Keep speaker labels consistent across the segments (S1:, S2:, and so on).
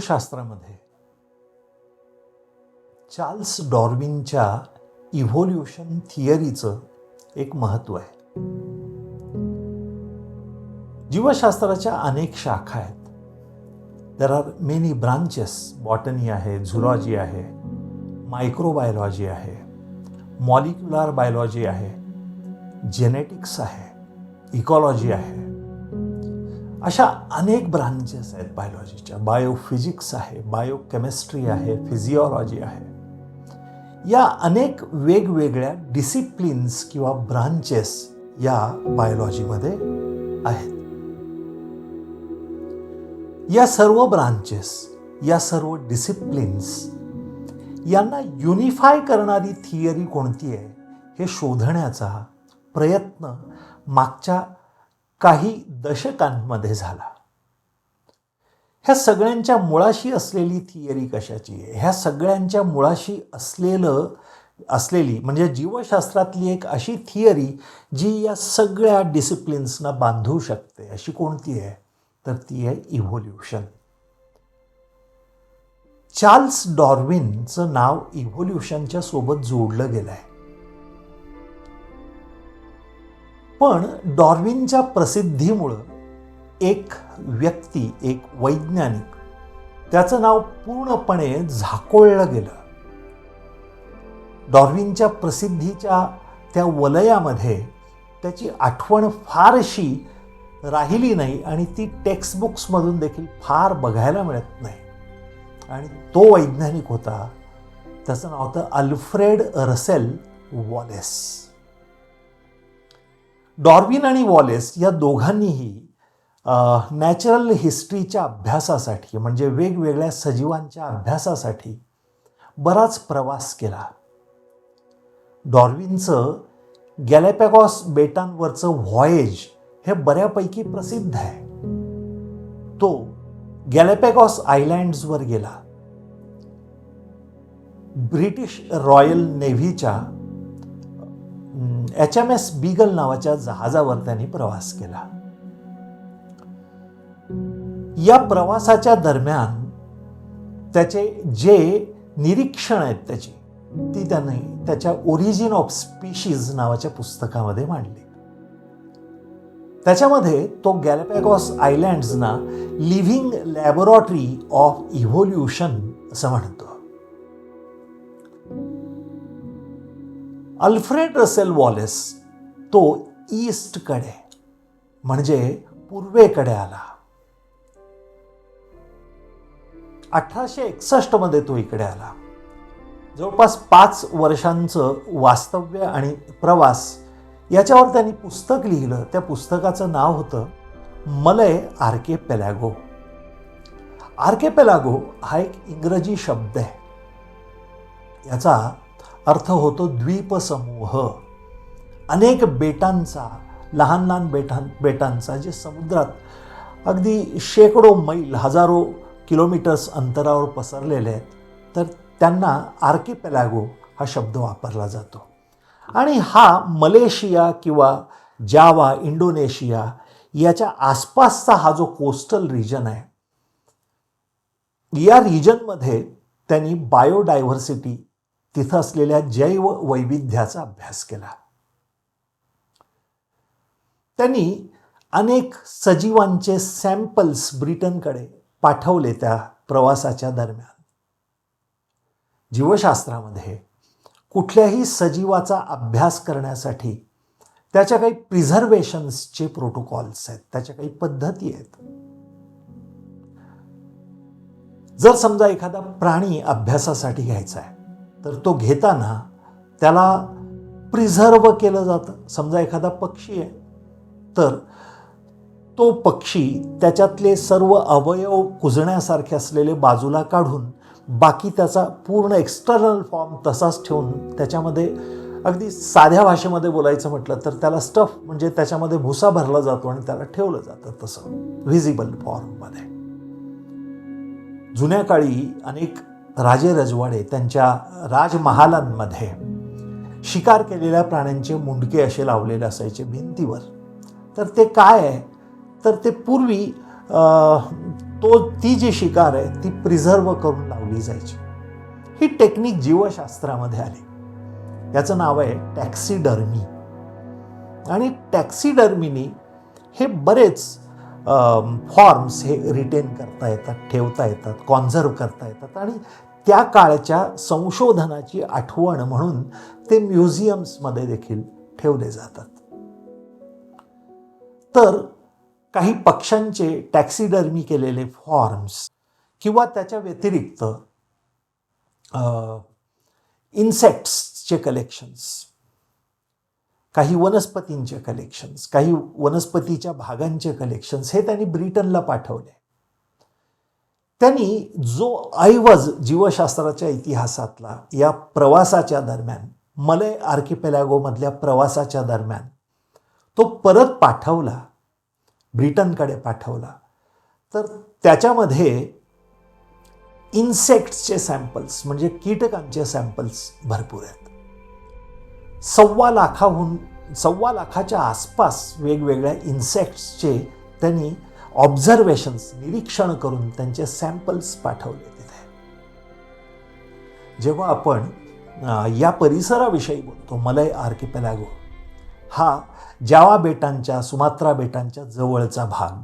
S1: जीवशास्त्रामध्ये Charles डॉर्विनच्या evolution थिअरीचं एक महत्त्व आहे. जीवशास्त्राच्या अनेक शाखा आहेत. There are many branches botany आहे झुलॉजी आहे मायक्रोबायोलॉजी आहे मॉलिक्युलर बायोलॉजी आहे जेनेटिक्स आहे इकॉलॉजी आहे. अशा अनेक ब्रांचेस आहेत बायोलॉजीच्या बायोफिजिक्स आहे बायोकेमिस्ट्री आहे फिजिओलॉजी आहे. या अनेक वेगवेगळ्या डिसिप्लिन्स किंवा ब्रांचेस या बायोलॉजीमध्ये आहेत. या सर्व ब्रांचेस या सर्व डिसिप्लिन्स यांना युनिफाय करणारी थिअरी कोणती आहे हे शोधण्याचा प्रयत्न मागच्या काही दशकांमध्ये झाला. ह्या सगळ्यांच्या मुळाशी असलेली थिअरी कशाची आहे? ह्या सगळ्यांच्या मुळाशी असलेलं असलेली म्हणजे जीवशास्त्रातली एक अशी थिअरी जी या सगळ्या डिसिप्लिन्सना बांधू शकते अशी कोणती आहे? तर ती आहे इव्होल्युशन चार्ल्स डॉर्विनचं नाव इव्होल्युशनच्या सोबत जोडलं गेलं आहे पण डॉर्विनच्या प्रसिद्धीमुळं एक व्यक्ती एक वैज्ञानिक त्याचं नाव पूर्णपणे झाकोळलं गेलं. डॉर्विनच्या प्रसिद्धीच्या त्या वलयामध्ये त्याची आठवण फारशी राहिली नाही आणि ती टेक्स्टबुक्समधून देखील फार बघायला मिळत नाही. आणि तो वैज्ञानिक होता त्याचं नाव होतं अल्फ्रेड रसेल वॉलेस. डॉर्विन आणि वॉलेस या दोघांनीही नॅचरल हिस्ट्रीच्या अभ्यासासाठी म्हणजे वेगवेगळ्या सजीवांच्या अभ्यासासाठी बराच प्रवास केला. डॉर्विनचं गॅलेपॅगॉस बेटांवरचं व्हॉयेज हे बऱ्यापैकी प्रसिद्ध आहे. तो गॅलेपॅगॉस आयलँड्सवर गेला. ब्रिटिश रॉयल नेव्हीच्या एच एम एस बीगल नावाच्या जहाजावर त्यांनी प्रवास केला. या प्रवासाच्या दरम्यान त्याचे जे निरीक्षण आहेत त्याची ती त्यांनी त्याच्या ओरिजिन ऑफ स्पीशीज नावाच्या पुस्तकामध्ये मांडली. त्याच्यामध्ये तो गॅलपॅगॉस आयलँड्सना लिव्हिंग लॅबोरॉटरी ऑफ इव्होल्युशन असं म्हणतो. अल्फ्रेड रसेल वॉलेस तो ईस्टकडे म्हणजे पूर्वेकडे आला. अठराशे एकसष्टमध्ये तो इकडे आला. जवळपास पाच वर्षांचं वास्तव्य आणि प्रवास याच्यावर त्यांनी पुस्तक लिहिलं. त्या पुस्तकाचं नाव होतं मलय आर्के पेलॅगो. आर्के पेलॅगो हा एक इंग्रजी शब्द आहे. याचा अर्थ होतो द्वीपसमूह. अनेक बेटांचा लहान लहान बेटां बेटांचा जे समुद्रात अगदी शेकडो मैल हजारो किलोमीटर्स अंतरावर पसरलेले आहेत तर त्यांना आर्किपेलॅगो हा शब्द वापरला जातो. आणि हा मलेशिया किंवा जावा इंडोनेशिया याच्या आसपासचा हा जो कोस्टल रिजन आहे या रिजनमध्ये त्यांनी बायोडायव्हर्सिटी तिथं असलेल्या जैव वैविध्याचा अभ्यास केला. त्यांनी अनेक सजीवांचे सॅम्पल्स ब्रिटनकडे पाठवले त्या प्रवासाच्या दरम्यान. जीवशास्त्रामध्ये कुठल्याही सजीवाचा अभ्यास करण्यासाठी त्याच्या काही प्रिझर्वेशन्सचे प्रोटोकॉल्स आहेत त्याच्या काही पद्धती आहेत. जर समजा एखादा प्राणी अभ्यासासाठी घ्यायचा आहे तर तो घेताना त्याला प्रिझर्व केलं जातं. समजा एखादा पक्षी आहे तर तो पक्षी त्याच्यातले सर्व अवयव कुजण्यासारखे असलेले बाजूला काढून बाकी त्याचा पूर्ण एक्स्टर्नल फॉर्म तसाच ठेवून त्याच्यामध्ये अगदी साध्या भाषेमध्ये बोलायचं म्हटलं तर त्याला स्टफ म्हणजे त्याच्यामध्ये भुसा भरला जातो आणि त्याला ठेवलं जातं तसं. व्हिजिबल फॉर्ममध्ये जुन्या काळी अनेक राजे रजवाडे त्यांच्या राजमहालांमध्ये शिकार केलेल्या प्राण्यांचे मुंडके असे लावलेले असायचे भिंतीवर. तर ते काय आहे? तर ते पूर्वी तो ती जी शिकार आहे ती प्रिझर्व करून लावली जायची. ही टेक्निक जीवशास्त्रामध्ये आली. याचं नाव आहे टॅक्सिडर्मी. आणि टॅक्सिडर्मीनी हे बरेच फॉर्म्स हे रिटेन करता येतात ठेवता येतात कॉन्झर्व करता येतात आणि त्या काळच्या संशोधनाची आठवण म्हणून ते म्युझियम्समध्ये देखील ठेवले जातात. तर काही पक्ष्यांचे टॅक्सिडर्मी केलेले फॉर्म्स किंवा त्याच्या व्यतिरिक्त इन्सेक्ट्सचे कलेक्शन्स काही वनस्पतींचे कलेक्शन्स काही वनस्पतीच्या भागांचे कलेक्शन्स हे त्यांनी ब्रिटनला पाठवले. त्यांनी जो ऐवज जीवशास्त्राच्या इतिहासातला या प्रवासाच्या दरम्यान मलय आर्किपेलॅगोमधल्या प्रवासाच्या दरम्यान तो परत पाठवला ब्रिटनकडे पाठवला तर त्याच्यामध्ये इन्सेक्ट्सचे सॅम्पल्स म्हणजे कीटकांचे सॅम्पल्स भरपूर आहेत. सव्वा लाखाहून सव्वा लाखाच्या आसपास वेगवेगळ्या इन्सेक्ट्सचे त्यांनी ऑब्झर्वेशन्स निरीक्षण करून त्यांचे सॅम्पल्स पाठवले तिथे. जेव्हा आपण या परिसराविषयी बोलतो मलय आर्किपेलॅगो हा जावा बेटांच्या सुमात्रा बेटांच्या जवळचा भाग.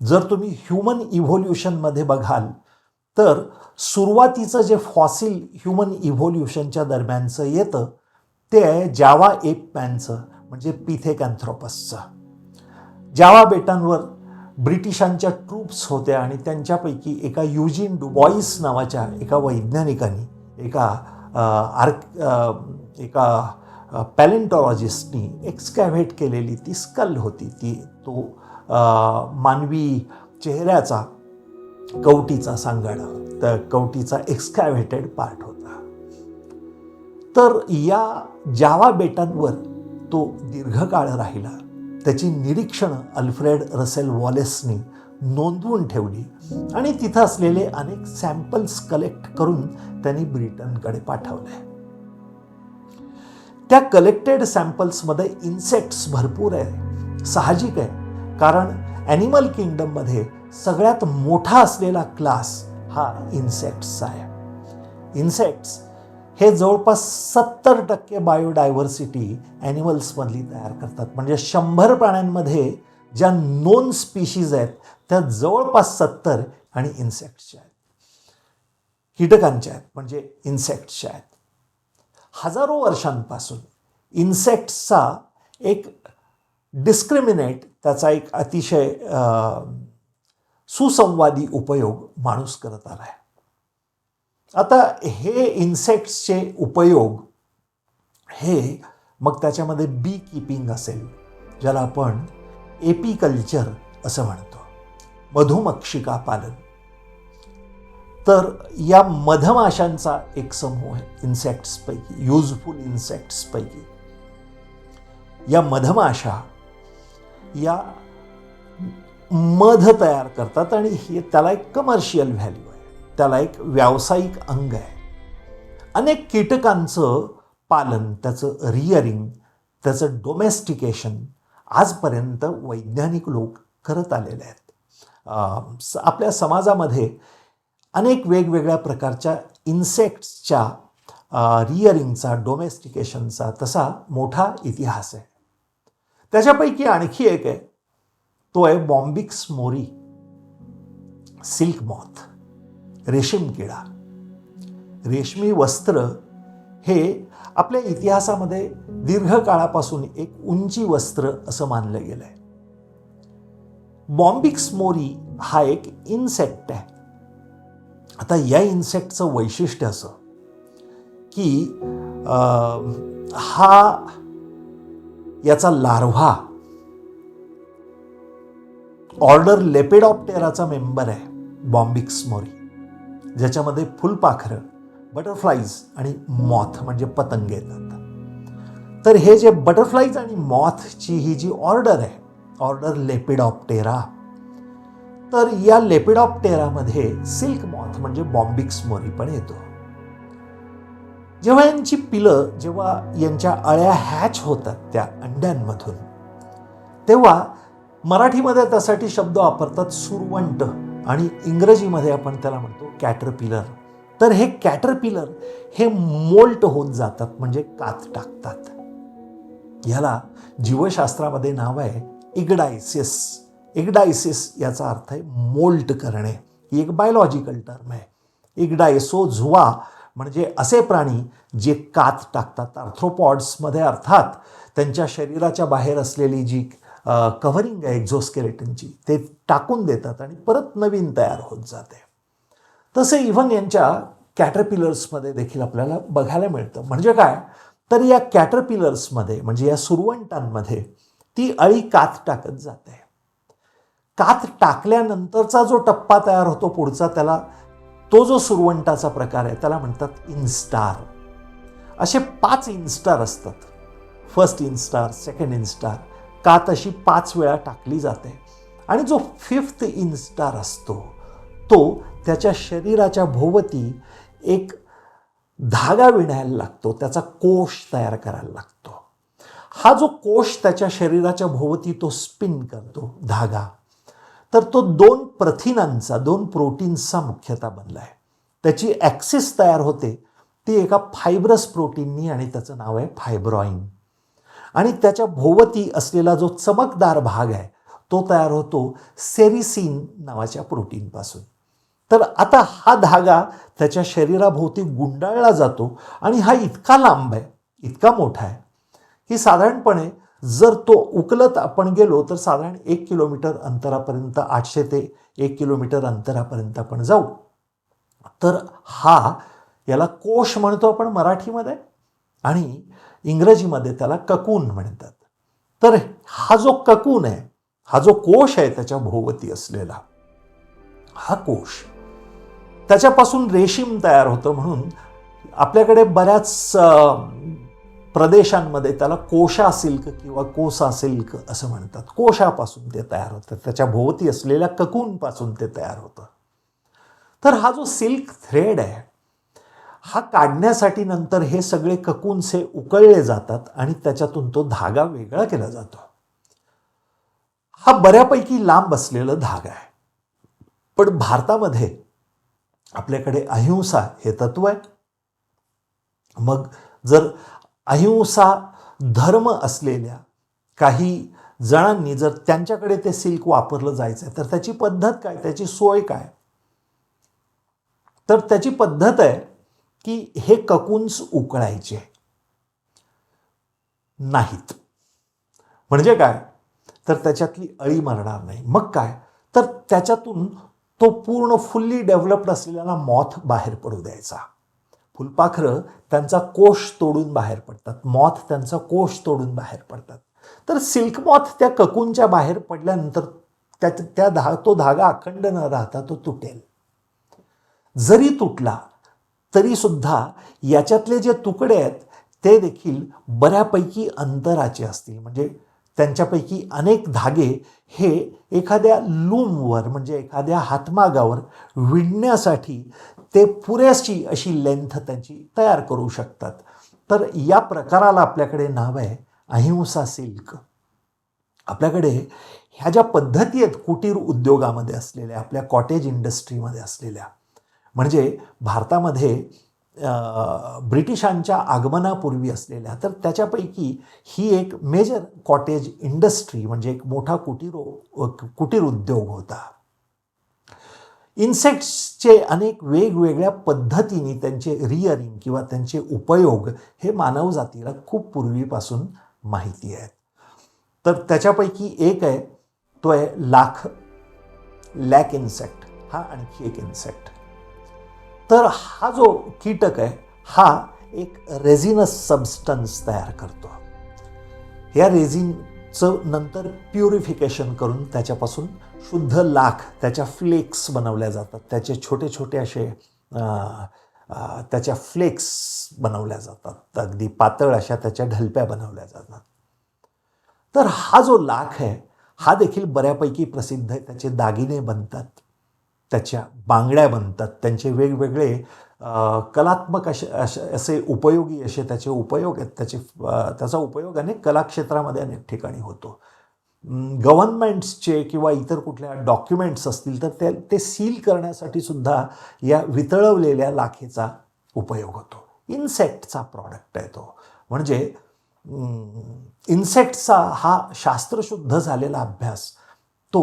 S1: जर तुम्ही ह्युमन इव्होल्युशनमध्ये बघाल तर सुरुवातीचं जे फॉसिल ह्युमन इव्होल्युशनच्या दरम्यानचं येतं ते जावा एप पॅनचं म्हणजे पिथेकॅन्थ्रोपसचं. जावा बेटांवर ब्रिटिशांच्या ट्रूप्स होत्या आणि त्यांच्यापैकी एका युजिन डुबॉईस नावाच्या एका वैज्ञानिकांनी एका आर्क एका पॅलेंटॉलॉजिस्टनी एक्सकॅव्हेट केलेली ती स्कल होती. ती तो मानवी चेहऱ्याचा कवटीचा सांगाडा तर कवटीचा एक्सकॅव्हेटेड पार्ट होता. तर या जावा बेटांवर तो दीर्घकाळ राहिला. त्याची निरीक्षणं अल्फ्रेड रसेल वॉलेसनी नोंदवून ठेवली आणि तिथं असलेले अनेक सॅम्पल्स कलेक्ट करून त्यांनी ब्रिटनकडे पाठवले. त्या कलेक्टेड सॅम्पल्समध्ये इन्सेक्ट्स भरपूर आहे साहजिक आहे कारण ॲनिमल किंगडममध्ये सगळ्यात मोठा असलेला क्लास हा इन्सेक्ट्सचा आहे. इन्सेक्ट्स हे जवळपास सत्तर टक्के बायोडायव्हर्सिटी ॲनिमल्समधली तयार करतात. म्हणजे शंभर प्राण्यांमध्ये ज्या नोन स्पीशीज आहेत त्या जवळपास सत्तर आणि इन्सेक्ट्सच्या आहेत. कीटकांच्या आहेत म्हणजे इन्सेक्ट्सच्या आहेत. हजारो वर्षांपासून इन्सेक्ट्सचा एक डिस्क्रिमिनेट त्याचा एक अतिशय सुसंवादी उपयोग माणूस करत आला आहे. आता हे इन्सेक्ट्सचे उपयोग हे मग त्याच्यामध्ये बी किपिंग असेल ज्याला आपण एपिकल्चर असं म्हणतो. मधुमक्षिका पालन. तर या मधमाशांचा एक समूह आहे इन्सेक्ट्सपैकी युजफुल इन्सेक्ट्सपैकी या मधमाशा या मध तयार करतात आणि हे त्याला एक कमर्शियल व्हॅल्यू आहे. त्याला एक व्यावसायिक अंग आहे. अनेक कीटकांचं पालन त्याचं रिअरिंग त्याचं डोमेस्टिकेशन आजपर्यंत वैज्ञानिक लोक करत आलेले आहेत. स- आपल्या समाजामध्ये अनेक वेगवेगळ्या प्रकारच्या इन्सेक्ट्सच्या रिअरिंगचा डोमेस्टिकेशनचा तसा मोठा इतिहास आहे. त्याच्यापैकी आणखी एक आहे. तो आहे बॉम्बिक्स मोरी सिल्क मॉथ. रेशीम किडा. रेशमी वस्त्र हे आपल्या इतिहासामध्ये दीर्घकाळापासून एक उंची वस्त्र असं मानलं गेलं आहे बॉम्बिक्स मोरी हा एक इन्सेक्ट आहे. आता या इन्सेक्टचं वैशिष्ट्य असं की आ, हा याचा लार्व्हा ऑर्डर लेपेडॉप्टेराचा मेंबर आहे बॉम्बिक्स मोरी ज्याच्यामध्ये फुलपाखरं बटरफ्लाईज आणि मॉथ म्हणजे पतंग येतात. तर हे जे बटरफ्लाईज आणि मॉथची ही जी ऑर्डर आहे ऑर्डर लेपिडॉप्टेरा तर या लेपिडॉप्टेरामध्ये सिल्क मॉथ म्हणजे बॉम्बिक्स मोरी पण येतो. जेव्हा यांची पिलं जेव्हा यांच्या अळ्या हॅच होतात त्या अंड्यांमधून तेव्हा मराठीमध्ये त्यासाठी शब्द वापरतात सुरवंट. आणि इंग्रजीमध्ये आपण त्याला म्हणतो कॅटरपिलर तर हे कॅटरपिलर हे मोल्ट होत जातात म्हणजे कात टाकतात. ह्याला जीवशास्त्रामध्ये नाव आहे इगडायसिस. इगडायसिस याचा अर्थ आहे मोल्ट करणे. ही एक बायोलॉजिकल टर्म आहे. इगडायसो झुवा म्हणजे असे प्राणी जे कात टाकतात. आर्थ्रोपॉड्समध्ये अर्थात त्यांच्या शरीराच्या बाहेर असलेली जी कव्हरिंग आहे एक्झोस्केलेटनची. ते टाकून देतात आणि परत नवीन तयार होत जाते. तसे इव्हन यांच्या कॅटरपिलर्समध्ये देखील आपल्याला बघायला मिळतं. म्हणजे काय? तर या कॅटरपिलर्समध्ये म्हणजे या सुरवंटांमध्ये ती अळी कात टाकत जाते. कात टाकल्यानंतरचा जो टप्पा तयार होतो पुढचा त्याला तो जो सुरवंटाचा प्रकार आहे त्याला म्हणतात इन्स्टार. असे पाच इन्स्टार असतात. First instar second instar. का तशी पाच वेळा टाकली जाते? आणि जो फिफ्थ इन्स्टार असतो तो त्याच्या शरीराच्या भोवती एक धागा विणायला लागतो त्याचा कोश तयार करायला लागतो. हा जो कोश त्याच्या शरीराच्या भोवती तो स्पिन करतो धागा. तर तो दोन प्रथिनांचा दोन प्रोटीन्सचा मुख्यतः बनला आहे त्याची ॲक्सिस तयार होते ती एका फायब्रस प्रोटीननी आणि त्याचं नाव आहे फायब्रॉईन आणि त्याच्या भोवती असलेला जो चमकदार भाग आहे तो तयार होतो सेरिसिन नावाच्या प्रोटीनपासून. तर आता हा धागा त्याच्या शरीराभोवती गुंडाळला जातो आणि हा इतका लांब आहे इतका मोठा आहे की साधारणपणे जर तो उकलत आपण गेलो तर साधारण एक किलोमीटर अंतरापर्यंत आठशे ते एक किलोमीटर अंतरापर्यंत आपण जाऊ. तर हा याला कोश म्हणतो आपण मराठीमध्ये. आणि इंग्रजीमध्ये त्याला ककून म्हणतात. तर हा जो ककून आहे हा जो कोश आहे त्याच्या भोवती असलेला हा कोश त्याच्यापासून रेशीम तयार होतं म्हणून आपल्याकडे बऱ्याच प्रदेशांमध्ये त्याला कोशा सिल्क किंवा कोसा सिल्क असं म्हणतात. कोशापासून ते तयार होतं. त्याच्या भोवती असलेल्या ककूनपासून ते तयार होतं. तर हा जो सिल्क थ्रेड आहे हा काढण्यासाठी नंतर हे सगळे ककूनसे उकळले जातात आणि त्याच्यातून तो धागा वेगळा केला जातो. हा बऱ्यापैकी लांब असलेला धागा आहे. पण भारतामध्ये आपल्याकडे अहिंसा हे तत्व आहे. मग जर अहिंसा धर्म असलेल्या काही जणांनी जर त्यांच्याकडे ते सिल्क वापरलं जायचं तर त्याची पद्धत काय? त्याची सोय काय? तर त्याची पद्धत आहे की हे ककून्स उकळायचे. नाहीत. म्हणजे काय? तर त्याच्यातली अळी मरणार नाही. मग काय? तर त्याच्यातून तो पूर्ण फुल्ली डेव्हलप्ड असलेला मॉथ बाहेर पडू द्यायचा. फुलपाखरं त्यांचा कोश तोडून बाहेर पडतात. मॉथ त्यांचा कोश तोडून बाहेर पडतात. तर सिल्क मॉथ त्या ककूनच्या बाहेर पडल्यानंतर त्या त्या धा तो धागा अखंड न राहता तो तुटेल. जरी तुटला तरीसुद्धा याच्यातले जे तुकडे आहेत ते देखील बऱ्यापैकी अंतराचे असतील. म्हणजे त्यांच्यापैकी अनेक धागे हे एखाद्या लूमवर म्हणजे एखाद्या हातमागावर विणण्यासाठी ते पुरेशी अशी लेंथ त्यांची तयार करू शकतात. तर या प्रकाराला आपल्याकडे नाव आहे अहिंसा सिल्क. आपल्याकडे ह्या ज्या पद्धती आहेत कुटीर उद्योगामध्ये असलेल्या आपल्या कॉटेज इंडस्ट्रीमध्ये असलेल्या म्हणजे भारतामध्ये ब्रिटिशांच्या आगमनापूर्वी असलेल्या तर त्याच्यापैकी ही एक मेजर कॉटेज इंडस्ट्री म्हणजे एक मोठा कुटीर कुटीर उद्योग होता इन्सेक्ट्सचे अनेक वेगवेगळ्या पद्धतीने त्यांचे रिअरिंग किंवा त्यांचे उपयोग हे मानवजातीला खूप पूर्वीपासून माहिती आहेत. तर त्याच्यापैकी एक आहे तो आहे लाख लॅक इन्सेक्ट हा आणखी एक इन्सेक्ट तर हा जो कीटक आहे हा एक रेझिनस सबस्टन्स तयार करतो. या रेझिनचं नंतर प्युरिफिकेशन करून त्याच्यापासून शुद्ध लाख त्याच्या फ्लेक्स बनवल्या जातात. त्याचे छोटे छोटे असे त्याच्या फ्लेक्स बनवल्या जातात. अगदी पातळ अशा त्याच्या ढलप्या बनवल्या जातात. तर हा जो लाख आहे हा देखील बऱ्यापैकी प्रसिद्ध आहे. त्याचे दागिने बनतात. त्याच्या बांगड्या बनतात. त्यांचे वेगवेगळे कलात्मक असे असे असे उपयोगी असे त्याचे उपयोग आहेत. त्याचे त्याचा उपयोग अनेक कलाक्षेत्रामध्ये अनेक ठिकाणी होतो. गव्हर्नमेंट्सचे किंवा इतर कुठल्या डॉक्युमेंट्स असतील तर ते ते सील करण्यासाठी सुद्धा या वितळवलेल्या लाखेचा उपयोग होतो. इन्सेक्टचा प्रॉडक्ट आहे तो. म्हणजे इन्सेक्टचा हा शास्त्रशुद्ध झालेला अभ्यास तो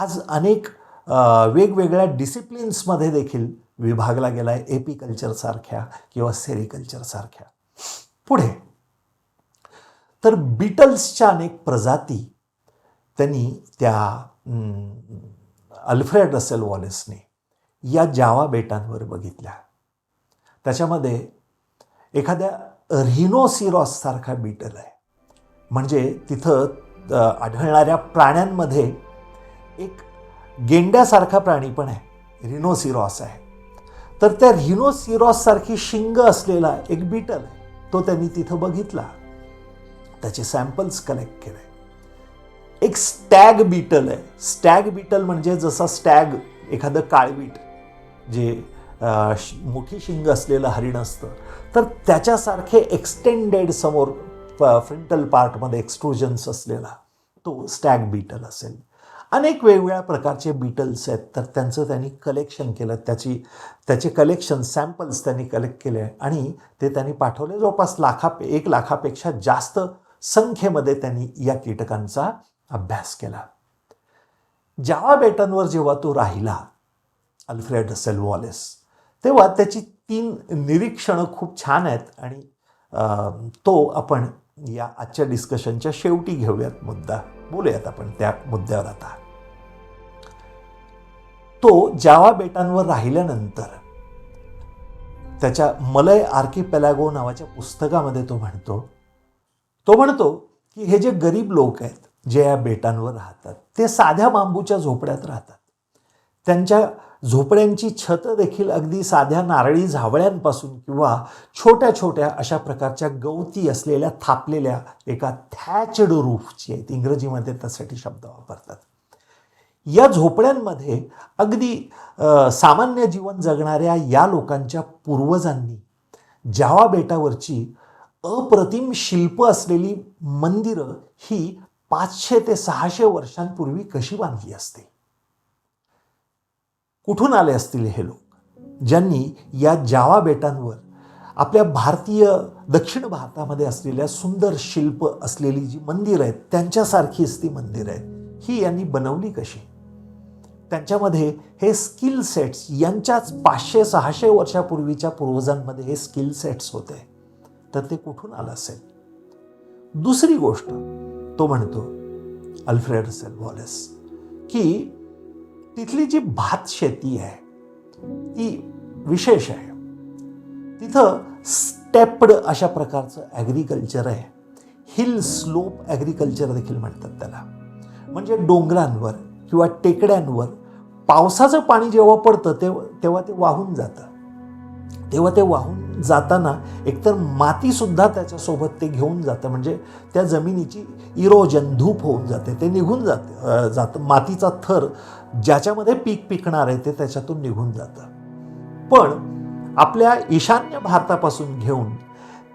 S1: आज अनेक वेगवेगळ्या डिसिप्लिन्समध्ये देखील विभागला गेला आहे एपिकल्चरसारख्या किंवा सेरिकल्चरसारख्या पुढे. तर बीटल्सच्या अनेक प्रजाती त्यांनी त्या अल्फ्रेड रसेल वॉलेसने या जावा बेटांवर बघितल्या. त्याच्यामध्ये एखाद्या रिनोसिरॉससारखा बीटल आहे. म्हणजे तिथं आढळणाऱ्या प्राण्यांमध्ये एक गेंड्यासारखा प्राणी पण आहे. रिनोसिरॉस आहे. तर त्या रिनोसिरॉससारखी शिंग असलेला एक बीटल आहे. तो त्यांनी तिथं बघितला. त्याचे सॅम्पल्स कलेक्ट केले. एक स्टॅग बीटल आहे. स्टॅग बीटल म्हणजे जसा स्टॅग एखादं काळबीट जे मोठी शिंग असलेलं हरिण असतं. तर त्याच्यासारखे एक्सटेंडेड समोर फ्रंटल पार्टमध्ये एक्स्ट्रोजन्स असलेला तो स्टॅग बीटल असेल. अनेक वेगवेगळ्या प्रकारचे बीटल्स आहेत. तर त्यांचं त्यांनी कलेक्शन केलं. त्याची त्याचे कलेक्शन सॅम्पल्स त्यांनी कलेक्ट केले आणि ते त्यांनी पाठवले. जवळपास लाखा एक लाखापेक्षा जास्त संख्येमध्ये त्यांनी या कीटकांचा अभ्यास केला. जावा बेटांवर जेव्हा तो राहिला अल्फ्रेड रसेल वॉलेस तेव्हा त्याची तीन निरीक्षणं खूप छान आहेत आणि तो आपण या आजच्या डिस्कशनच्या शेवटी घेऊयात मुद्दा. बोलूयात आपण त्या मुद्द्यावर आता. तो जावा बेटांवर राहिल्यानंतर त्याच्या मलय आर्किपेलॅगो नावाच्या पुस्तकामध्ये तो म्हणतो तो म्हणतो की हे जे गरीब लोक आहेत जे या बेटांवर राहतात ते साध्या बांबूच्या झोपड्यात राहतात. त्यांच्या झोपड्यांची छत देखील अगदी साध्या नारळी झावळ्यांपासून किंवा छोट्या छोट्या अशा प्रकारच्या गवती असलेल्या थापलेल्या एका थॅचड रूफची आहेत. इंग्रजीमध्ये त्यासाठी शब्द वापरतात. या झोपड्यांमध्ये अगदी सामान्य जीवन जगणाऱ्या या लोकांच्या पूर्वजांनी जावा बेटावरची अप्रतिम शिल्प असलेली मंदिरं ही पाचशे ते सहाशे वर्षांपूर्वी कशी बांधली असते? कुठून आले असतील हे लोक? ज्यांनी या जावा बेटांवर आपल्या भारतीय दक्षिण भारतामध्ये असलेल्या सुंदर शिल्प असलेली जी मंदिरं आहेत त्यांच्यासारखीच ती मंदिरं आहेत ही यांनी बनवली कशी? त्यांच्यामध्ये हे स्किल सेट्स यांच्याच पाचशे सहाशे वर्षापूर्वीच्या पूर्वजांमध्ये हे स्किल सेट्स होते. तर ते कुठून आलं असेल? दुसरी गोष्ट तो म्हणतो अल्फ्रेड सेल वॉलेस की तिथली जी भात शेती आहे ती विशेष आहे. तिथं स्टेप्ड अशा प्रकारचं ॲग्रिकल्चर आहे. हिल स्लोप ॲग्रिकल्चर देखील म्हणतात त्याला. म्हणजे डोंगरांवर किंवा टेकड्यांवर पावसाचं पाणी जेव्हा पडतं तेव्हा तेव्हा ते वाहून जातं. तेव्हा ते वाहून जाताना एकतर मातीसुद्धा त्याच्यासोबत ते घेऊन जातं. म्हणजे त्या जमिनीची इरोजन धूप होऊन जाते. ते निघून जाते जातं. मातीचा थर ज्याच्यामध्ये पीक पिकणार आहे ते त्याच्यातून निघून जातं. पण आपल्या ईशान्य भारतापासून घेऊन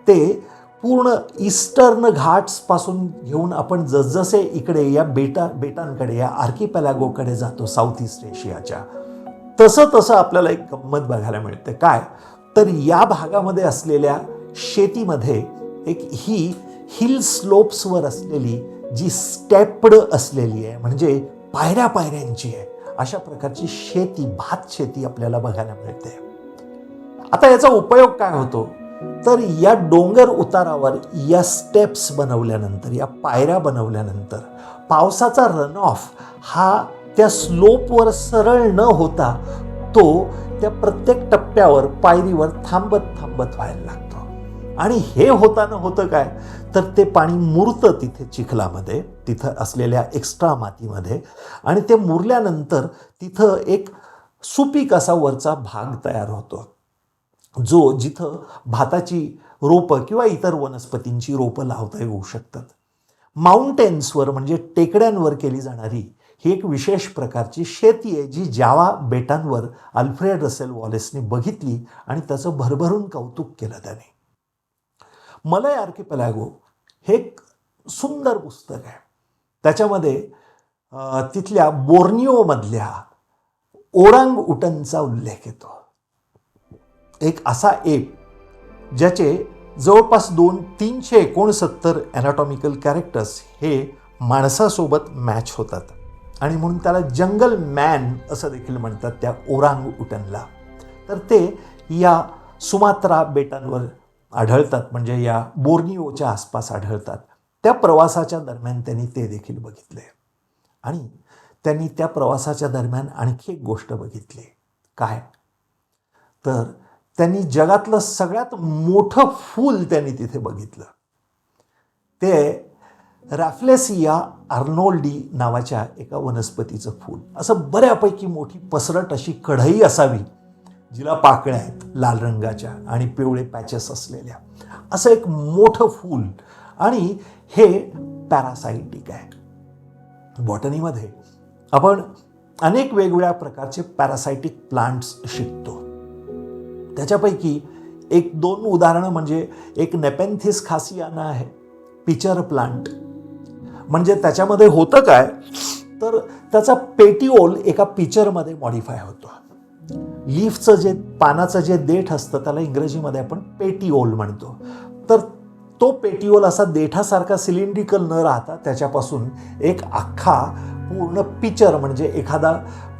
S1: ते पूर्ण ईस्टर्न घाट्सपासून घेऊन आपण जसजसे इकडे या बेटा बेटांकडे या आर्किपॅलागोकडे जातो साऊथ ईस्ट एशियाच्या तसं तसं आपल्याला एक गंमत बघायला मिळते. काय? तर या भागामध्ये असलेल्या शेतीमध्ये एक ही हिल स्लोप्सवर असलेली जी स्टेप्ड असलेली आहे म्हणजे पायऱ्या पायऱ्यांची आहे अशा प्रकारची शेती भात शेती आपल्याला बघायला मिळते. आता याचा उपयोग काय होतो? तर या डोंगर उतारावर या स्टेप्स बनवल्यानंतर या पायऱ्या बनवल्यानंतर पावसाचा रन ऑफ हा त्या स्लोपवर सरळ न होता तो त्या प्रत्येक टप्प्यावर पायरीवर थांबत थांबत व्हायला लागतो. आणि हे होताना होतं काय? तर ते पाणी मुरतं तिथे चिखलामध्ये तिथं असलेल्या एक्स्ट्रा मातीमध्ये आणि ते मुरल्यानंतर तिथं एक सुपीक असा वरचा भाग तयार होतो. जो जिथं भाताची रोपं किंवा इतर वनस्पतींची रोपं लावता येऊ शकतात. माउंटेन्सवर म्हणजे टेकड्यांवर केली जाणारी ही एक विशेष प्रकारची शेती आहे जी जावा बेटांवर अल्फ्रेड रसेल वॉलेसने बघितली आणि त्याचं भरभरून कौतुक केलं त्याने. मलय आर्किपलॅगो हे एक सुंदर पुस्तक आहे. त्याच्यामध्ये तिथल्या बोर्निओमधल्या ओरांग उटनचा उल्लेख येतो. एक असा एप ज्याचे जवळपास दोन तीनशे एकोणसत्तर ॲनाटॉमिकल कॅरेक्टर्स हे माणसासोबत मॅच होतात. आणि म्हणून त्याला जंगल मॅन असं देखील म्हणतात त्या ओरांग उटनला तर ते या सुमात्रा बेटांवर आढळतात म्हणजे या बोर्निओच्या आसपास आढळतात. त्या प्रवासाच्या दरम्यान त्यांनी ते देखील बघितले. आणि त्यांनी त्या प्रवासाच्या दरम्यान आणखी एक गोष्ट बघितली. काय? तर त्यांनी जगातलं सगळ्यात मोठं फूल त्यांनी तिथे बघितलं. ते रॅफ्लेसिया आर्नोल्डी नावाच्या एका वनस्पतीचं फूल. असं बऱ्यापैकी मोठी पसरट अशी कढई असावी जिला पाकळ्या आहेत लाल रंगाच्या आणि पिवळे पॅचेस असलेल्या. असं एक मोठं फूल. आणि हे पॅरासायटिक आहे. बॉटनीमध्ये आपण अनेक वेगवेगळ्या प्रकारचे पॅरासायटिक प्लांट्स शिकतो. त्याच्यापैकी एक दोन उदाहरणं म्हणजे एक नेपेन्थिस खासियाना आहे पिचर प्लांट म्हणजे त्याच्यामध्ये होतं काय? तर त्याचा पेटिओल एका पिचरमध्ये मॉडिफाय होतो. लीफचं जे पानाचं जे देठ असतं त्याला इंग्रजीमध्ये आपण पेटिओल म्हणतो. तर तो पेटिओल असा देठासारखा सिलेंड्रिकल न राहता त्याच्यापासून एक अख्खा पूर्ण पिचर म्हणजे एखादा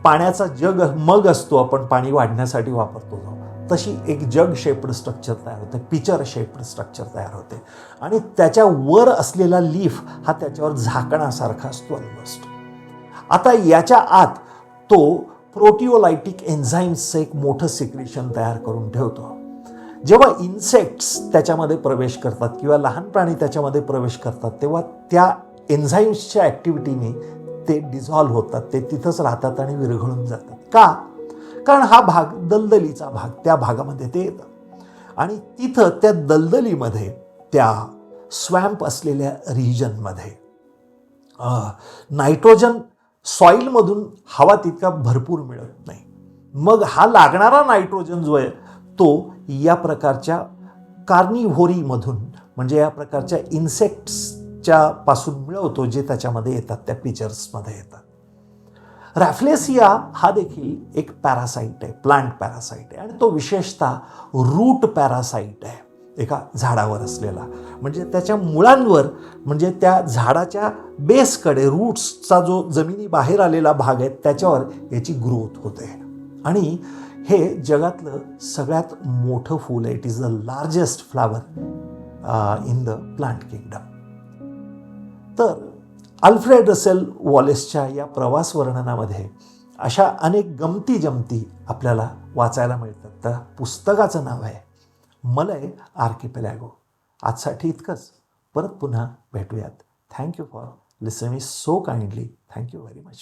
S1: पाण्याचा जग मग असतो आपण पाणी वाढण्यासाठी वापरतो तशी एक जग शेप्ड स्ट्रक्चर तयार होते पिचर शेप्ड स्ट्रक्चर तयार होते. आणि त्याच्या वर असलेला लीफ हा त्याच्यावर झाकणासारखा असतो. ऑलमोस्ट आता याच्या आत तो प्रोटिओलायटिक एन्झाईम्सचं एक मोठं सिक्रेशन तयार करून ठेवतो. जेव्हा इन्सेक्ट्स त्याच्यामध्ये प्रवेश करतात किंवा लहान प्राणी त्याच्यामध्ये प्रवेश करतात तेव्हा त्या एन्झाईम्सच्या ॲक्टिव्हिटीने ते डिझॉल्व्ह होतात ते तिथंच राहतात आणि विरघळून जातात. का? कारण हा भाग दलदलीचा भाग त्या भागामध्ये ते येतं. आणि तिथं त्या दलदलीमध्ये त्या स्वॅम्प असलेल्या रिजनमध्ये नायट्रोजन सॉईलमधून हवा तितका भरपूर मिळत नाही. मग हा लागणारा नायट्रोजन जो आहे तो या प्रकारच्या कार्निव्होरीमधून म्हणजे या प्रकारच्या इन्सेक्ट्सच्या पासून मिळवतो जे त्याच्यामध्ये येतात त्या पिक्चर्समध्ये येतात. रॅफ्लेसिया हा देखील एक पॅरासाईट आहे प्लांट पॅरासाईट आहे. आणि तो विशेषतः रूट पॅरासाईट आहे एका झाडावर असलेला. म्हणजे त्याच्या मुळांवर म्हणजे त्या झाडाच्या बेसकडे रूट्सचा जो जमिनी बाहेर आलेला भाग आहे त्याच्यावर याची ग्रोथ होते. आणि हे जगातलं सगळ्यात मोठं फूल आहे. It is the largest flower in the plant kingdom तर अल्फ्रेड रसेल वॉलेसच्या या प्रवास वर्णनामध्ये अशा अनेक गमती जमती आपल्याला वाचायला मिळतात. त्या पुस्तकाचं नाव आहे मलय आर्किपेलॅगो. आजसाठी इतकंच. परत पुन्हा भेटूयात. Thank you for listening so kindly thank you very much